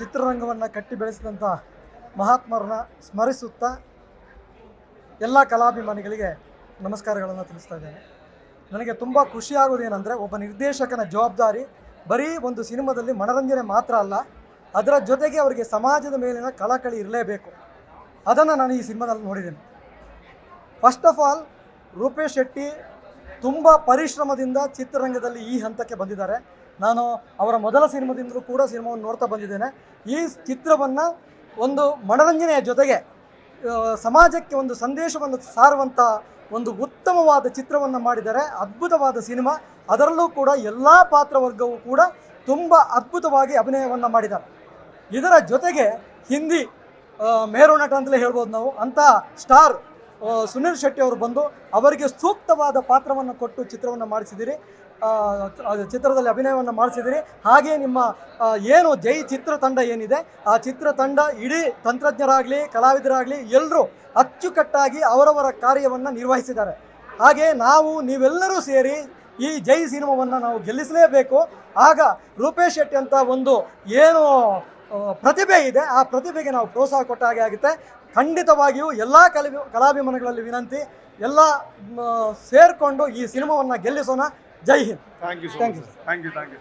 ಚಿತ್ರರಂಗವನ್ನು ಕಟ್ಟಿ ಬೆಳೆಸಿದಂಥ ಮಹಾತ್ಮರನ್ನ ಸ್ಮರಿಸುತ್ತಾ ಎಲ್ಲ ಕಲಾಭಿಮಾನಿಗಳಿಗೆ ನಮಸ್ಕಾರಗಳನ್ನು ತಿಳಿಸ್ತಾ ಇದ್ದೇನೆ. ನನಗೆ ತುಂಬ ಖುಷಿಯಾಗೋದೇನೆಂದರೆ ಒಬ್ಬ ನಿರ್ದೇಶಕನ ಜವಾಬ್ದಾರಿ ಬರೀ ಒಂದು ಸಿನಿಮಾದಲ್ಲಿ ಮನರಂಜನೆ ಮಾತ್ರ ಅಲ್ಲ, ಅದರ ಜೊತೆಗೆ ಅವರಿಗೆ ಸಮಾಜದ ಮೇಲಿನ ಕಳಕಳಿ ಇರಲೇಬೇಕು. ಅದನ್ನು ನಾನು ಈ ಸಿನಿಮಾದಲ್ಲಿ ನೋಡಿದ್ದೇನೆ. First of all Rupesh Shetty ತುಂಬ ಪರಿಶ್ರಮದಿಂದ ಚಿತ್ರರಂಗದಲ್ಲಿ ಈ ಹಂತಕ್ಕೆ ಬಂದಿದ್ದಾರೆ. ನಾನು ಅವರ ಮೊದಲ ಸಿನಿಮಾದಿಂದಲೂ ಕೂಡ ಸಿನಿಮಾವನ್ನು ನೋಡ್ತಾ ಬಂದಿದ್ದೇನೆ. ಈ ಚಿತ್ರವನ್ನು ಒಂದು ಮನರಂಜನೆಯ ಜೊತೆಗೆ ಸಮಾಜಕ್ಕೆ ಒಂದು ಸಂದೇಶವನ್ನು ಸಾರುವಂಥ ಒಂದು ಉತ್ತಮವಾದ ಚಿತ್ರವನ್ನು ಮಾಡಿದ್ದಾರೆ. ಅದ್ಭುತವಾದ ಸಿನಿಮಾ. ಅದರಲ್ಲೂ ಕೂಡ ಎಲ್ಲ ಪಾತ್ರವರ್ಗವೂ ಕೂಡ ತುಂಬ ಅದ್ಭುತವಾಗಿ ಅಭಿನಯವನ್ನು ಮಾಡಿದ್ದಾರೆ. ಇದರ ಜೊತೆಗೆ ಹಿಂದಿ ಮೇರು ನಟ ಅಂತಲೇ ಹೇಳ್ಬೋದು ನಾವು. ಅಂಥ ಸ್ಟಾರ್ ಸುನಿಲ್ ಶೆಟ್ಟಿ ಅವರು ಬಂದು ಅವರಿಗೆ ಸೂಕ್ತವಾದ ಪಾತ್ರವನ್ನು ಕೊಟ್ಟು ಚಿತ್ರವನ್ನು ಮಾಡಿಸಿದಿರಿ. ಚಿತ್ರದಲ್ಲಿ ಅಭಿನಯವನ್ನು ಮಾಡಿಸಿದಿರಿ. ಹಾಗೆ ನಿಮ್ಮ ಏನು ಜೈ ಚಿತ್ರತಂಡ ಏನಿದೆ, ಆ ಚಿತ್ರತಂಡ ಇಡೀ ತಂತ್ರಜ್ಞರಾಗಲಿ, ಕಲಾವಿದರಾಗಲಿ ಎಲ್ಲರೂ ಅಚ್ಚುಕಟ್ಟಾಗಿ ಅವರವರ ಕಾರ್ಯವನ್ನು ನಿರ್ವಹಿಸಿದ್ದಾರೆ. ಹಾಗೆ ನಾವು, ನೀವೆಲ್ಲರೂ ಸೇರಿ ಈ ಜೈ ಸಿನಿಮಾವನ್ನು ನಾವು ಗೆಲ್ಲಿಸಲೇಬೇಕು. ಆಗ ರೂಪೇಶ್ ಶೆಟ್ಟಿ ಅಂತ ಒಂದು ಏನು ಪ್ರತಿಭೆ ಇದೆ. ಆ ಪ್ರತಿಭೆಗೆ ನಾವು ಪ್ರೋತ್ಸಾಹ ಕೊಟ್ಟ ಹಾಗೆ ಆಗುತ್ತೆ. ಖಂಡಿತವಾಗಿಯೂ ಎಲ್ಲ ಕಲಿ ಕಲಾಭಿಮಾನಿಗಳಲ್ಲಿ ವಿನಂತಿ. ಎಲ್ಲ ಸೇರಿಕೊಂಡು ಈ ಸಿನಿಮಾವನ್ನು ಗೆಲ್ಲಿಸೋಣ. Jai Hind. Thank you thank you thank you thank you